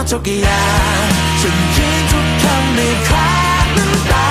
ทุกอย่างฉันทิ้ทุกคำในคราบน้ำตา